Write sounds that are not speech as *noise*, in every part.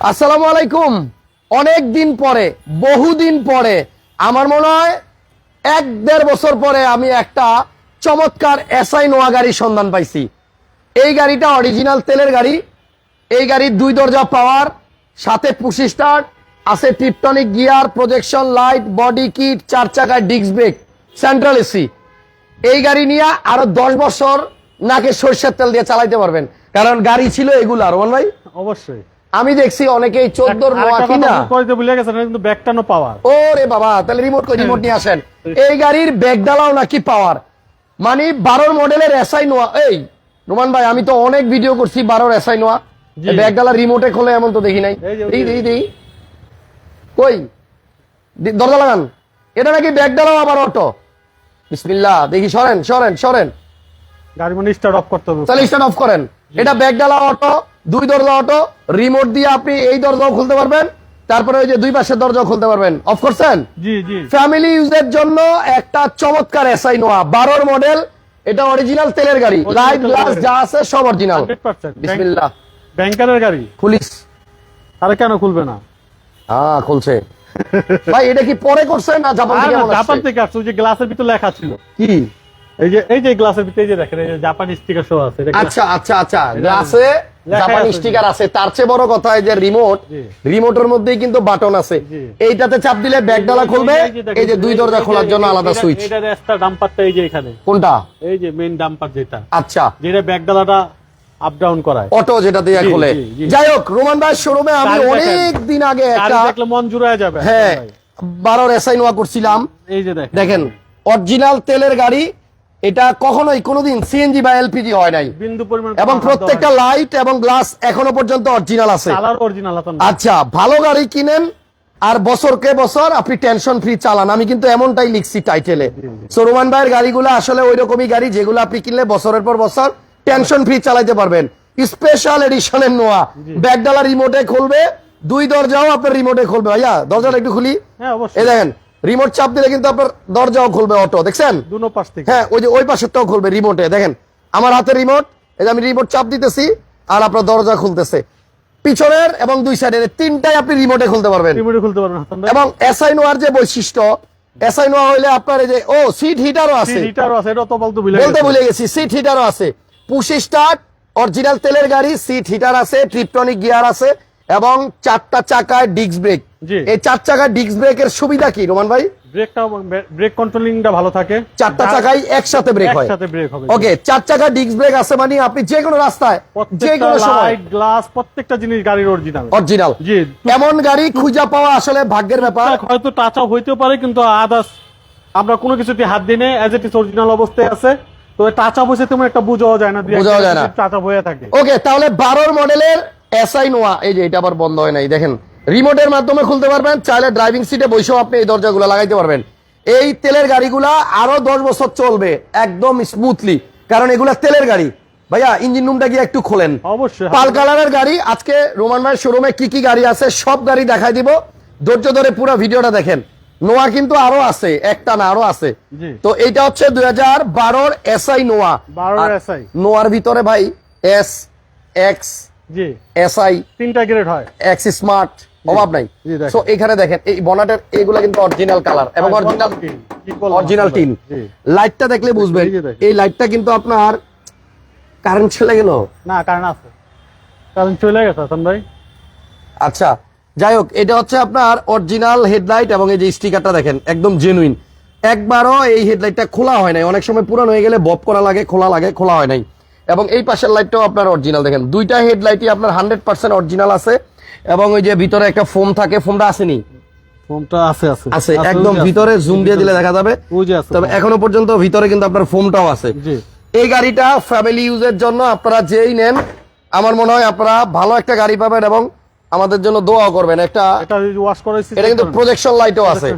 আসসালামু আলাইকুম। অনেক দিন পরে বহুদিন পরে, আমার মনে হয় এক দেড় বছর পরে আমি একটা চমৎকার এসআই নোয়া গাড়ির সন্ধান পাইছি। এই গাড়িটা অরিজিনাল তেলের গাড়ি। এই গাড়ির দুই দরজা পাওয়ার, সাথে পুশি স্টার্ট, আছে tiptronic gear, projection light, body kit, চার চাকায় ডিস্ক ব্রেক, সেন্ট্রাল এসি এই গাড়ি নিয়ে আরও দশ বছর নাকে সর্ষের তেল দিয়ে চালাইতে পারবেন। কারণ গাড়ি ছিল এগুলো আর ভাই? অবশ্যই। আমি দেখছি অনেকেই চোদ্দোর নোয়া আরেকটা কিনা। ভুলে গেছেন কিন্তু ব্যাকটানো পাওয়ার। ওরে বাবা তাহলে রিমোট রিমোট নিয়ে আসেন। এই গাড়ির ব্যাগ ডালাও নাকি পাওয়ার? মানে বারোর মডেলের এসআই নোয়া। এই রোমান ভাই আমি তো অনেক ভিডিও করছি বারোর এসআই নোয়া। ব্যাগ ডালা রিমোটে খোলে এমন তো দেখি নাই। দেই কই? দরজা লাগান। এটা নাকি ব্যাগ ডালাও আবার অটো বিসমিল্লাহ দেখি সরেন সরেন সরেন। গাড়ি মানে স্টার্ট অফ করতে হবে। তাহলে স্টার্ট অফ করেন। এটা ব্যাগ ডালা অটো দুই দরজা অটো রিমোট দিয়ে আপনি এই দরজাও খুলতে পারবেন। তারপরে ওই যে দুই পাশের দরজাও খুলতে পারবেন। অফ করছেন জি জি। ফ্যামিলি ইউজের জন্য একটা চমৎকার এসআই নোয়া বারোর মডেল এটা অরিজিনাল তেলের গাড়ি। লাইট গ্লাস যা আছে সব অরিজিনাল 100% বিসমিল্লাহ। ব্যাংকারের গাড়ি? পুলিশ। আরে কেন খুলবে না? হ্যাঁ খুলছে। ভাই এটা কি পরে করছে না জাপান থেকে জাপান থেকে আসছে ওই যে গ্লাসের ভিতরে লেখা ছিল। কি? এই যে এই যে গ্লাসের ভিতরে এই যে দেখেন এই যে জাপান স্টিকার সহ আছে আচ্ছা আচ্ছা আচ্ছা গ্লাসে জাপানি স্টিকার আছে তার চেয়ে বড় কথা এই যে রিমোট রিমোটের মধ্যেই কিন্তু বাটন আছে এইটাতে চাপ দিলে ব্যাগ ডালা খুলবে এই যে দুই দরজা খোলার জন্য আলাদা সুইচ ডাম্পারটা এই যে এখানে কোনটা এই যে মেইন ডাম্পার যেটা আচ্ছা যেটা ব্যাকডালাটা আপ ডাউন করায় অটো যেটা দিয়ে খোলে। যাই হোক রোমান ভাই শোরুমে আমি অনেক দিন আগে একটা দেখলে মন জুড়ায় যাবে হ্যাঁ। বারোর এসআই নোয়া করছিলাম এই যে দেখেন অরিজিনাল তেলের গাড়ি এটা কখনোই কোনোদিন সিএনজি বা এলপিজি হয় নাই। বিন্দু পরিমাণ এবং প্রত্যেকটা লাইট এবং গ্লাস এখনও পর্যন্ত অরিজিনাল আছে। আচ্ছা ভালো গাড়ি কিনেন আর বছরকে বছর আপনি টেনশন ফ্রি চালান। আমি কিন্তু এমনটাই লিখছি টাইটেলে সো রোমান ভাইয়ের গাড়িগুলো আসলে ওই রকমই গাড়ি যেগুলো আপনি কিনলে বছরের পর বছর টেনশন ফ্রি চালাতে পারবেন। স্পেশাল এডিশনের নোয়া। ব্যাগডালা রিমোটে খুলবে দুই দরজাও আপনার রিমোটে খুলবে। ভাইয়া দরজাটা একটু খুলি। হ্যাঁ এই দেখেন রিমোট চাপ দিলে কিন্তু আপনার দরজাও খুলবে অটো দেখছেন? দুনো পাশ থেকে। হ্যাঁ ওই যে ওই পাশেরটাও খুলবে রিমোটে দেখেন। আমার হাতে রিমোট এই যে আমি রিমোট চাপ দিতেছি আর আপনার দরজা খুলতেছে। পিছনের এবং দুই সাইডের তিনটাই আপনি রিমোটে খুলতে পারবেন। রিমোটে খুলতে পারবেন এবং এসআই নোয়ার যে বৈশিষ্ট্য এসআই নোয়া হইলে আপনার এই যে ও সিট হিটারও আছে। লিটার আছে এটা তো বলতে ভুলে বলতে। ভুলে গেছি সিট হিটারও আছে। পুশি স্টার্ট অরিজিনাল তেলের গাড়ি সিট হিটার আছে ট্রিপটনিক গিয়ার আছে। এবং চারটা চাকায় ডিস্ক ব্রেক এই চার চাকায় ডিস্ক ব্রেকের সুবিধা কি রোমান ভাই? ব্রেকটা ব্রেক কন্ট্রোলিংটা ভালো থাকে। চারটা চাকায় একসাথে ব্রেক হয়। একসাথে ব্রেক হবে। ওকে চার চাকা ডিস্ক ব্রেক আছে মানে আপনি যে কোনো রাস্তায় যে প্রত্যেকটা কোনো সময় গ্লাস প্রত্যেকটা জিনিস গাড়ির অরিজিনাল অরিজিনাল জি। এমন গাড়ি খুঁজা পাওয়া আসলে ভাগ্যের ব্যাপার। হয়তো টাচ আপ হইতেও পারে কিন্তু আদার্স আমরা কোনো কিছুতে হাত দিই না এজ ইট ইজ অরিজিনাল অবস্থায় আছে। তো টাচ আপ হয়েছে তেমন একটা বুঝাও যায় না বোঝাও যায় না। টাচ আপ হয়ে থাকে। ওকে তাহলে বারোর মডেলের এসআই নোয়া এই যে এটা আবার বন্ধ হয় নাই। দেখেন রিমোটের মাধ্যমে খুলতে পারবেন চাইলে ড্রাইভিং সিটে বসেও আপনি এই দরজাগুলো লাগাইতে পারবেন। এই তেলের গাড়িগুলা আরও দশ বছর চলবে একদম স্মুথলি কারণ এগুলা তেলের গাড়ি। ভাইয়া ইঞ্জিন রুমটা গিয়ে একটু খোলেন। অবশ্যই পাল কালারের গাড়ি আজকে রোমান ভাইয়ের শোরুমে কি কি গাড়ি আছে সব গাড়ি দেখাই দিব। ধৈর্য ধরে পুরো ভিডিওটা দেখেন। নোয়া কিন্তু আরও আছে একটা না আরও আছে। তো এইটা হচ্ছে দুই হাজার বারোর এসআই নোয়া। 12 আর নোয়ার ভিতরে ভাই এস এক্স জি। এসআই তিনটা গ্রেড হয়। এক্স স্মার্ট অভাব নাই। সো এখানে দেখেন এই বনাটের কিন্তু অরিজিনাল কালার এবং অরিজিনাল অরিজিনাল টিন লাইটটা দেখলে বুঝবেন এই লাইটটা কিন্তু আপনার কারেন্ট চলে গেল? না কারণ আছে। কারণ চলে গেছে হাসান ভাই। আচ্ছা যাই হোক এটা হচ্ছে আপনার অরিজিনাল হেডলাইট এবং এই যে স্টিকারটা দেখেন একদম জেনুইন একবারও এই হেডলাইটটা খোলা হয় নাই। অনেক সময় পুরানো হয়ে গেলে বপ করা লাগে খোলা লাগে খোলা হয় নাই। এবং এই পাশের লাইটটাও আপনার অরিজিনাল দেখেন। দুইটা হেডলাইটই আপনার হান্ড্রেড পার্সেন্ট অরিজিনাল আছে। এবং ওই যে ভিতরে একটা ফোম থাকে ফোমটা আসেনি? ফোনটা আছে আছে। আছে ওই একদম ভিতরে জুম দিয়ে দিলে দেখা যাবে। ওই যে আছে তবে এখনও পর্যন্ত ভিতরে কিন্তু আপনার ফোমটাও আছে। এই গাড়িটা ফ্যামিলি ইউজের জন্য আপনারা যেই নেন আমার মনে হয় আপনারা ভালো একটা গাড়ি পাবেন এবং আমাদের জন্য দোয়া করবেন। একটা এটা কিন্তু প্রজেকশন লাইটও আছে।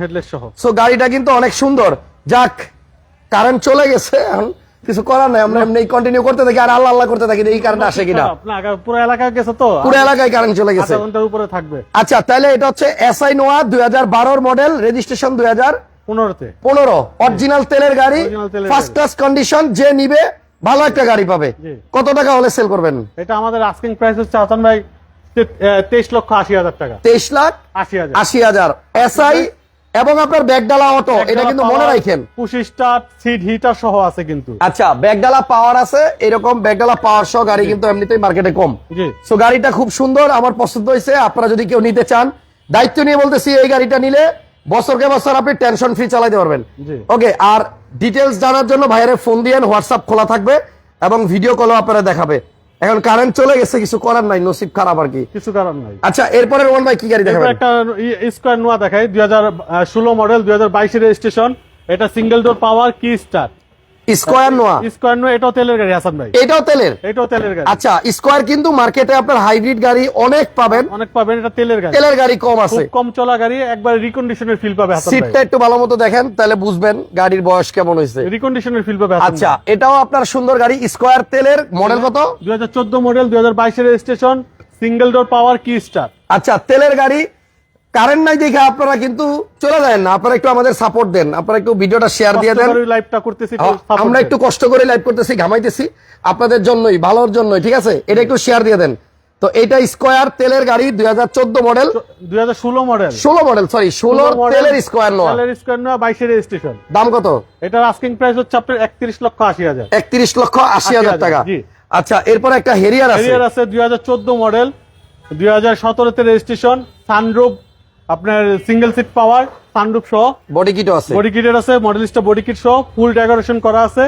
সো গাড়িটা কিন্তু অনেক সুন্দর। যাক কারেন্ট চলে গেছে এখন। কিছু করার নাই আমরা এমনি কন্টিনিউ করতে থাকি আর আল্লাহ আল্লাহ করতে থাকি এই কারেন্ট আসে কিনা? পুরো এলাকায় গেছে তো? পুরো এলাকায় কারেন্ট চলে গেছে। উপরে থাকবে। আচ্ছা তাহলে এটা হচ্ছে এসআই নোয়া দুই হাজার বারোর মডেল রেজিস্ট্রেশন দুই হাজার পনেরোতে পনেরো অরিজিনাল তেলের গাড়ি ফার্স্ট ক্লাস কন্ডিশন যে নিবে ভালো একটা গাড়ি পাবে। কত টাকা হলে সেল করবেন? এটা আমাদের আস্কিং প্রাইস হচ্ছে হাসান ভাই তেইশ লক্ষ আশি হাজার টাকা। তেইশ লাখ আশি হাজার। আশি হাজার। এসআই এবং আপনার ব্যাগডালা অটো এটা কিন্তু মনে রাখেন। সিট হিটার সহ আছে কিন্তু। আচ্ছা ব্যাগডালা পাওয়ার আছে এরকম ব্যাগডালা পাওয়ার সহ গাড়ি কিন্তু এমনিতেই মার্কেটে কম। জি। সো গাড়িটা খুব সুন্দর আমার পছন্দ হয়েছে আপনারা যদি কেউ নিতে চান দায়িত্ব নিয়ে বলতেছি এই গাড়িটা নিলে বছরকে বছর আপনি টেনশন ফ্রি চালাতে পারবেন। ওকে আর ডিটেলস জানার জন্য ভাইয়ের ফোন দিয়ে হোয়াটসঅ্যাপ খোলা থাকবে এবং ভিডিও কলও আপনারা দেখাবে। এখন কারেন্ট চলে গেছে কিছু করার নাই নসিব খারাপ আর কি। কিছু করার নাই। আচ্ছা এরপরে রোমান ভাই কি গাড়ি দেখাবেন? একটা স্কোয়ার নোয়া দেখাই দুই হাজার ষোলো মডেল দুই হাজার বাইশের রেজিস্ট্রেশন এটা সিঙ্গেল ডোর পাওয়ার কি star square Noah square Noah এটাও তেলের গাড়ি হাসান ভাই। এটাও তেলের? এটাও তেলের গাড়ি। আচ্ছা স্কোয়ার কিন্তু মার্কেটে আপনার হাইব্রিড গাড়ি অনেক পাবেন। অনেক পাবেন এটা তেলের গাড়ি। তেলের গাড়ি কম আছে। কম চলা গাড়ি একবার রিকন্ডিশনের ফিল পাবে হাসান সিটটা একটু ভালো মতো দেখেন তাহলে বুঝবেন গাড়ির বয়স কেমন হয়েছে। রিকন্ডিশনের ফিল পাবে আচ্ছা এটাও আপনার সুন্দর গাড়ি স্কোয়ার তেলের মডেল কত? দুই হাজার চোদ্দ মডেল দুই হাজার বাইশের রেজিস্ট্রেশন সিঙ্গেল ডোর পাওয়ার কি স্টার আচ্ছা তেলের গাড়ি কারেন্ট নাই দেখে আপনারা কিন্তু চলে যায় না আপনারা একটু আমাদের সাপোর্ট দেন আপনারা একটু ভিডিওটা শেয়ার দিয়ে দেন। আমরা একটু কষ্ট করে লাইভ করতেছি ঘামাইতেছি আপনাদের জন্যই ভালোর জন্যই ঠিক আছে? এটা একটু শেয়ার দিয়ে দেন। তো এটা স্কোয়ার তেলের গাড়ি দুই মডেল দুই হাজার ষোলো মডেল ষোলো মডেল সরি ষোলো তেলের স্কোয়ার নোয়া তেলের স্কোয়ার নোয়া বাইশের রেজিস্ট্রেশন দাম কত? এটার আস্কিং প্রাইস হচ্ছে আপনার একত্রিশ লক্ষ আশি হাজার। একত্রিশ লক্ষ আশি হাজার 80,000 টাকা। জি। আচ্ছা এরপর একটা হেরিয়ার আছে। ক্যারিয়ার আছে দুই হাজার চোদ্দ মডেল দুই হাজার সতেরোতে রেজিস্ট্রেশন সানরুফ আপনার সিঙ্গেল সিট পাওয়ার সানরুফ সহ। বডি কিটও আছে। বডি কিটের আছে মডেলিস্টটা বডি কিট সহ ফুল ডেকোরেশন করা আছে।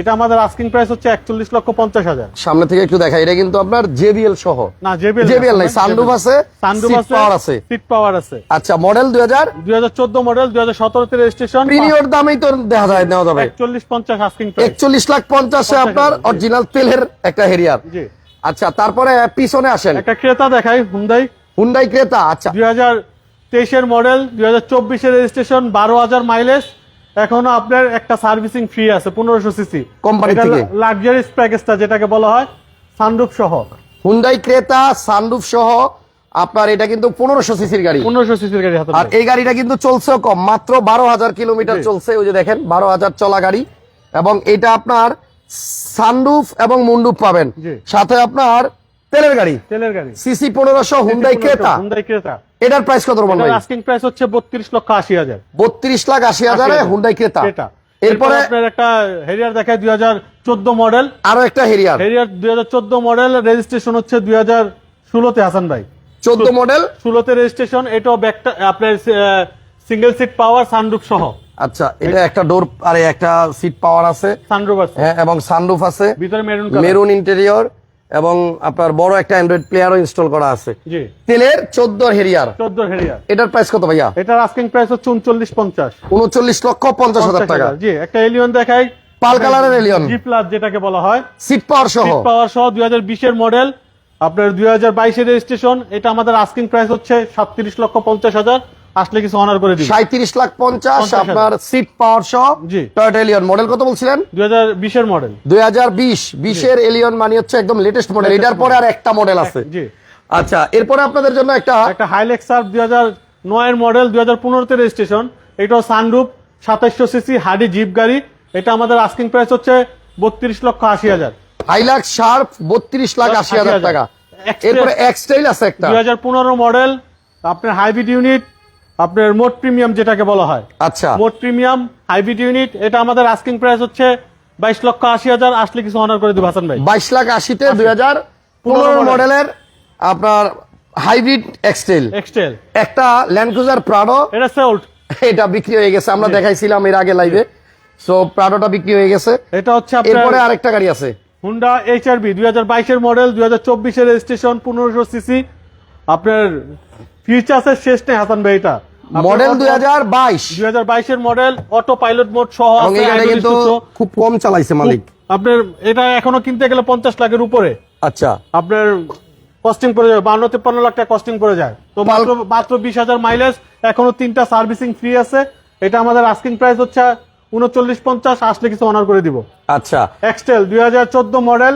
এটা আমাদের আস্কিং প্রাইস হচ্ছে একচল্লিশ লক্ষ পঞ্চাশ হাজার। সামনে থেকে একটু দেখা এটা কিন্তু আপনার জেবিএল সহ। না জেবিএল JBL নাই, sunroof আছে, সানরুফ আছে power আছে। সিট পাওয়ার আছে। আচ্ছা মডেল দুই হাজার? দুই হাজার চোদ্দ মডেল দুই হাজার সতেরোতে রেজিস্ট্রেশন প্রিমিয়র দামেই তো দেখা যায় নেওয়া যাবে। একচল্লিশ পঞ্চাশ আস্কিং প্রাইস একচল্লিশ লাখ পঞ্চাশে আপনার অরিজিনাল তেলের একটা হেরিয়ার। জি। আচ্ছা তারপরে পিছনে আসেন। একটা ক্রেতা দেখাই হুন্দাই হুন্ডাই ক্রেতা আচ্ছা। দুই হাজার তেইশের মডেল দুই হাজার চব্বিশের রেজিস্ট্রেশন বারো হাজার মাইলেজ এখনও আপনার একটা সার্ভিসিং ফ্রি আছে পনেরোশো সিসি Company থেকে? লাক্সারিস প্যাকেজটা যেটাকে বলা হয় সানরুফ সহ। হুন্ডাই ক্রেতা সানরুফ সহ আপনার এটা কিন্তু পনেরোশো সিসির গাড়ি। পনেরোশো সিসির গাড়ি আর এই গাড়িটা কিন্তু চলছেও কম মাত্র বারো হাজার কিলোমিটার চলছে ওই যে দেখেন বারো হাজার চলা গাড়ি। এবং এটা আপনার সানরুফ এবং মুন্ডুপ পাবেন। সাথে আপনার তেলের গাড়ি। তেলের গাড়ি। সিসি পনেরোশো হুন্ডাই ক্রেতা হুন্দাই ক্রেতা এটার প্রাইস কত রকম ভাই? আস্কিং প্রাইস হচ্ছে বত্রিশ লক্ষ আশি হাজার। বত্রিশ লাখ আশি হাজারে হুন্ডাই ক্রেতা। এরপরে আপনার একটা হেরিয়ার দেখায় দুই হাজার চোদ্দ মডেল আরও একটা হেরিয়ার হেরিয়ার দুই হাজার চোদ্দ মডেল রেজিস্ট্রেশন হচ্ছে দুই হাজার ষোলোতে হাসান ভাই। চোদ্দ মডেল ষোলোতে রেজিস্ট্রেশন এটাও ব্যাকটা আপনার সিঙ্গেল সিট পাওয়ার সানরুফ সহ। আচ্ছা এটা একটা ডোর আরে একটা সিট পাওয়ার আছে। সানরুফ আছে। হ্যাঁ এবং সানরুফ আছে। ভিতরে মেরুন মেরুন ইন্টেরিয়র এবং আপনার বড় একটা অ্যান্ড্রয়েড প্লেয়ারও ইনস্টল করা আছে। তেলের চোদ্দ হেরিয়ার। চোদ্দ হেরিয়ার। এটার প্রাইস কত ভাইয়া? এটার আস্কিং প্রাইস হচ্ছে উনচল্লিশ পঞ্চাশ। উনচল্লিশ লক্ষ পঞ্চাশ হাজার টাকা। জি একটা এলিয়ন দেখাই। পাল কালারের এলিয়ন জি প্লাস যেটাকে বলা হয়। সিট পাওয়ার সহ। সিট পাওয়ার সহ দুই হাজার বিশের মডেল আপনার দুই হাজার বাইশের রেজিস্ট্রেশন এটা আমাদের আস্কিং প্রাইস হচ্ছে সাতত্রিশ লক্ষ পঞ্চাশ হাজার। আসলে কিছু অনার করে দিই সাঁত্রিশ লাখ পঞ্চাশ আপনার সিট পাওয়ার সহ। টয়টা এলিয়ন মডেল কত বলছিলেন? দুই হাজার বিশের মডেল দুই হাজার বিশ বিশের এলিয়ন মানে হচ্ছে একদম লেটেস্ট মডেল এটার পরে আর একটা মডেল আছে। জি। আচ্ছা এরপরে আপনাদের জন্য একটা একটা হাইলেক্সার দুই হাজার নয়ের মডেল দুই হাজার পনেরোতে রেজিস্ট্রেশন এটাও সানরুপ সাতাইশশো সিসি হাডি জিপ গাড়ি। এটা আমাদের আস্কিং প্রাইস হচ্ছে বত্রিশ লক্ষ আশি হাজার। হাইলাক্স শার্প বত্রিশ লাখ আশি হাজার 80,000 টাকা। এরপরে এক্সটাইল আছে একটা। দুই হাজার পনেরো মডেল আপনার হাইব্রিড ইউনিট আপনার মোট প্রিমিয়াম যেটাকে বলা হয়। আচ্ছা। মোট প্রিমিয়াম হাইব্রিড ইউনিট এটা আমাদের আস্কিং প্রাইস হচ্ছে বাইশ লক্ষ আশি হাজার আসলে কিছু অনার করে দেবো হাসান ভাই। বাইশ লাখ আশিতে দুই হাজার পনেরো মডেলের আপনার হাইব্রিড এক্সটেল এক্সটেল একটা ল্যান্ড ক্রুজার প্রাডো এটা সেল্ট এটা বিক্রি হয়ে গেছে আমরা দেখাইছিলাম এর আগে লাইভে সো প্রাডোটা বিক্রি হয়ে গেছে। এটা হচ্ছে এরপরে আরেকটা গাড়ি আছে। হুন্ডা এইচ এইচআরবি দুই হাজার বাইশের মডেল দুই হাজার চব্বিশের রেজিস্ট্রেশন পনেরোশো সিসি আপনার ফিচার্সের শেষ নেই হাসান ভাই এটা। Model model auto pilot mode সহ আছে, কিন্তু খুব কম চালাইছে মালিক। আপনার এটা এখনও কিনতে গেলে পঞ্চাশ লাখের উপরে। আচ্ছা। আপনার কস্টিং পড়ে যাবে বান্ন তেপ্পান্ন লাখ টাকা কস্টিং পড়ে যায়। তো মাত্র মাত্র বিশ হাজার মাইলেজ এখনও তিনটা সার্ভিসিং ফ্রি আছে। এটা আমাদের আস্কিং প্রাইস হচ্ছে উনচল্লিশ পঞ্চাশ আসলে কিছু অনার করে দিব। আচ্ছা। এক্সটেল দুই হাজার চোদ্দ মডেল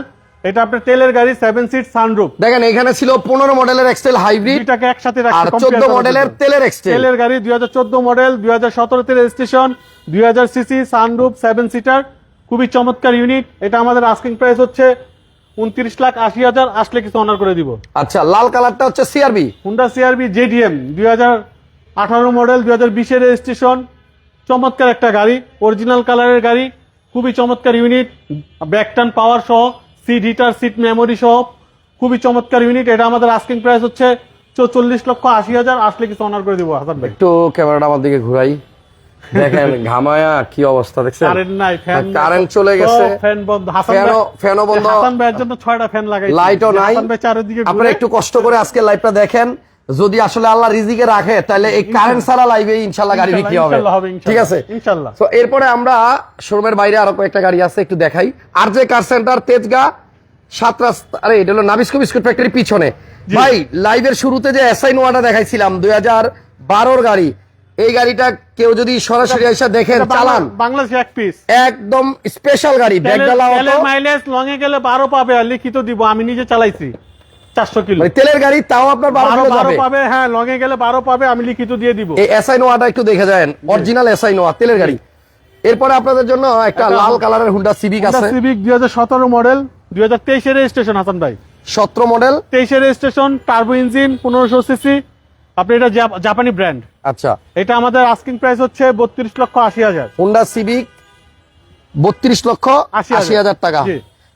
এটা আপনার তেলের গাড়ি সেভেন সিট সানরুফ দেখেন এখানে ছিল পনেরো মডেলের এক্সটেল হাইব্রিড দুইটাকে একসাথে আর রাখছি, চোদ্দ করার মডেলের জন্য। তেলের এক্সটেল তেলের গাড়ি দুই হাজার চোদ্দ মডেল দুই হাজার সতেরোতে রেজিস্ট্রেশন দুই হাজার সিসি সানরুফ সেভেন সিটার খুবই চমৎকার ইউনিট এটা আমাদের আস্কিং প্রাইস হচ্ছে উনত্রিশ লাখ আশি হাজার। আসলে কিছু অনার করে দিব। আচ্ছা লাল কালারটা হচ্ছে সিআরবি হুন্ডা সিআরবি জেডিএম দুই হাজার আঠারো মডেল দুই হাজার বিশের রেজিস্ট্রেশন চমৎকার একটা গাড়ি অরিজিনাল কালারের গাড়ি খুবই চমৎকার ইউনিট ব্যাকটান পাওয়ার সহ। সিট হিটার সিট মেমোরি সহ খুবই চমৎকার ইউনিট এটা আমাদের আস্কিং প্রাইস হচ্ছে চল্লিশ লক্ষ আশি হাজার। আসলে কিছু অনার করে দিব হাসান ভাই। একটু ক্যামেরাটা আমার দিকে ঘুরাই। দেখেন ঘামায়া কি অবস্থা দেখছেন? কারেন্ট নাই ফ্যান কারেন্ট চলে গেছে। ফ্যান বন্ধ। হাসান ফ্যানও বন্ধ। হাসান ভাইয়ের জন্য ছয়টা ফ্যান লাগাই লাইটও নাই। হাসান ভাই চারিদিকে আপনারা একটু কষ্ট করে আজকে লাইভটা দেখেন। যদি আসলে আল্লাহ রিজিকে রাখে তাহলে এই কারেন্ট ছাড়া লাইভে ইনশাল্লাহ গাড়ি বিক্রি হবে। ঠিক আছে? ইনশাল্লাহ। তো এরপরে আমরা শোরুমের বাইরে আরও কয়েকটা গাড়ি আছে একটু দেখাই। আর যে কার সেন্টার তেজগা সাত রাস্তা আরে এটা হলো নাবিস্কো বিস্কুট ফ্যাক্টরি পিছনে। ভাই লাইভের শুরুতে যে এসআই নোয়াটা দেখাইছিলাম দুই হাজার বারোর গাড়ি এই গাড়িটা কেউ যদি সরাসরি এসে দেখেন চালান। বাংলাদেশ এক পিস একদম স্পেশাল গাড়ি ব্যাগডালা অটো মাইলেজ লং এ গেলে বারো পাবে আর লিখিত দিব আমি নিজে চালাইছি। চারশো কিলো। মানে তেলের গাড়ি তাও আপনার বারো বারো পাবে হ্যাঁ লং এ গেলে বারো পাবে আমি লিখিত দিয়ে দিব। এই এসআই নোয়াটা একটু দেখে যান অরিজিনাল এসআই নোয়া তেলের গাড়ি। এরপরে আপনাদের জন্য একটা লাল কালারের হুন্ডা সিভিক আছে। সিভিক দুই হাজার সতেরো মডেল দুই হাজার তেইশের রেজিস্ট্রেশন হাসান ভাই। সতেরো মডেল তেইশের রেজিস্ট্রেশন টার্বো ইঞ্জিন পনেরোশো সিসি আপনি এটা জাপানি ব্র্যান্ড আচ্ছা। এটা আমাদের আস্কিং প্রাইস হচ্ছে বত্রিশ লক্ষ আশি হাজার। হুন্ডা সিভিক বত্রিশ লক্ষ আশি হাজার। আশি হাজার টাকা।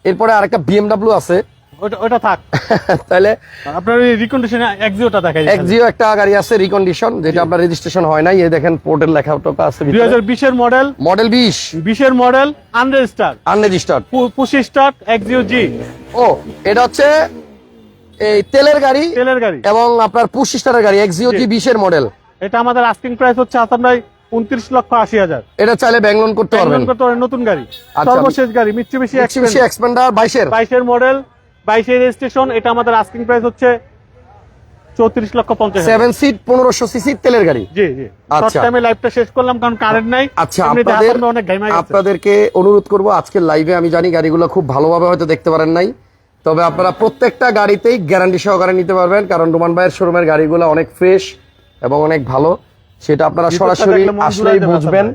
এরপরে আরেকটা বিএমডাব্লিউ আছে। ওটা ওটা থাক। *laughs* তাহলে আপনার ওই রিকন্ডিশনে এক্সিওটা দেখাই এক্সিও একটা গাড়ি আছে রিকন্ডিশন যেটা আপনার রেজিস্ট্রেশন হয় নাই। এই দেখেন পোর্টের লেখা আছে দুই হাজার বিশের মডেল মডেল বিশ। বিশের মডেল আনরেজিস্টার আনরেজিস্টার্ড পঁচিশ স্টার এক্সিও জি। ও এটা হচ্ছে এই তেলের গাড়ি তেলের গাড়ি। এবং আপনার পুশ স্টারের গাড়ি এক্সিও জি বিশের মডেল এটা আমাদের আস্কিং প্রাইস হচ্ছে ভাই উনত্রিশ লক্ষ আশি হাজার। এটা চাইলে ব্যাংলোন করতে পারবেন। করতে পারেন নতুন গাড়ি। আচ্ছা। সর্বশেষ গাড়ি মিচ্ছুবিশি বেশি এক্সপেন্ডার বাইশের। বাইশের মডেল বাইশের রেজিস্ট্রেশন এটা আমাদের আস্কিং প্রাইস হচ্ছে চৌত্রিশ লক্ষ পঞ্চাশ সেভেন সিট পনেরোশো সিসি তেলের গাড়ি? জি জি। আচ্ছা। শর্ট লাইভটা শেষ করলাম কারণ কারেন্ট নাই। আচ্ছা আপনাদের আপনাদেরকে অনুরোধ করব আজকের লাইভে আমি জানি গাড়িগুলো খুব ভালোভাবে হয়তো দেখতে পারেন নাই। তবে আপনারা প্রত্যেকটা গাড়িতেই গ্যারান্টি সহকারে নিতে পারবেন কারণ রোমান ভাইয়ের শোরুমের গাড়িগুলো অনেক ফ্রেশ এবং অনেক ভালো। সেটা আপনারা সরাসরি আসলেই বুঝবেন।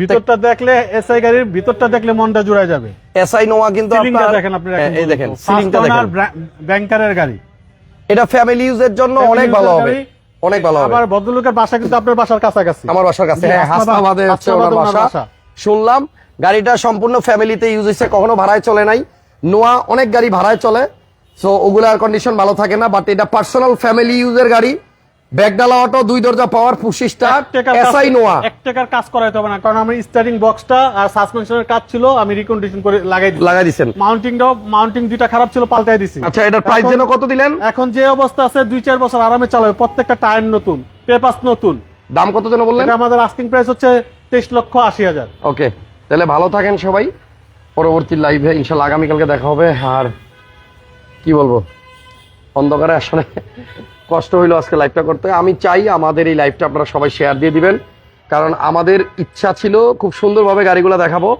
ভিতরটা দেখলে এসআই গাড়ির ভিতরটা দেখলে মনটা জুড়ায় যাবে। এসআই নোয়া কিন্তু আপনার দেখেন আপনি এই দেখেন সিলিংটা দেখেন। ব্যাংকারের গাড়ি। এটা ফ্যামিলি ইউজের জন্য অনেক ভালো হবে অনেক ভালো হবে। ভদ্রলোকের বাসা কিন্তু আপনার বাসার কাছাকাছি। আমার বাসার কাছে হ্যাঁ হাসনাবাদে হচ্ছে ওনার বাসা। শুনলাম গাড়িটা সম্পূর্ণ ফ্যামিলিতে ইউজ হয়েছে কখনো ভাড়ায় চলে নাই। নোয়া অনেক গাড়ি ভাড়ায় চলে। সো ওগুলার কন্ডিশন ভালো থাকে না বাট এটা পার্সোনাল ফ্যামিলি ইউজের গাড়ি। ব্যাগডালা অটো দুই দরজা পাওয়ার টাকার কাজ- এসআই নোয়া। এক টাকার কাজ করাইতে হবে না কারণ আমি স্টারিং বক্সটা আর সাসপেনশনের কাজ ছিল আমি রিকন্ডিশন করে লাগাই লাগাই দিছেন। মাউন্টিংটাও মাউন্টিং দুইটা খারাপ ছিল পাল্টাই দিছি। আচ্ছা এটার প্রাইস যেন কত দিলেন? এখন যে অবস্থা আছে দুই চার বছর আরামে চালাবে প্রত্যেকটা টায়ার নতুন পেপাস নতুন। দাম কত যেন বললেন? এটা আমাদের আস্কিং প্রাইস হচ্ছে তেইশ লক্ষ আশি হাজার। ওকে তাহলে ভালো থাকেন সবাই। পরবর্তী লাইভে ইনশাল্লাহ আগামীকালকে দেখা হবে। আর কি বলব? অন্ধকারে আসলে কষ্ট হইল আজকে লাইভটা করতে। আমি চাই আমাদের এই লাইভটা আপনারা সবাই শেয়ার দিয়ে দিবেন। কারণ আমাদের ইচ্ছা ছিল খুব সুন্দরভাবে গাড়িগুলো দেখাবো।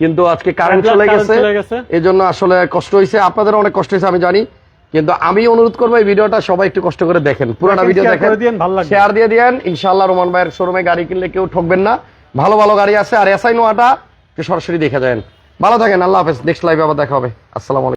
কিন্তু আজকে কারেন্ট চলে গেছে। এই জন্য আসলে কষ্ট হয়েছে আপনাদের অনেক কষ্ট হয়েছে আমি জানি। কিন্তু আমি অনুরোধ করব এই ভিডিওটা সবাই একটু কষ্ট করে দেখেন। পুরোটা ভিডিও দেখেন। শেয়ার দিয়ে দিয়েন। ইনশাল্লাহ রোমান ভাইয়ের শোরুমে গাড়ি কিনলে কেউ ঠকবেন না। ভালো ভালো গাড়ি আছে। আর এসআই নোয়াটা সরাসরি দেখে যায় ভালো থাকেন। আল্লাহ হাফেজ। নেক্সট লাইভে আবার দেখা হবে। আসসালামু আলাইকুম।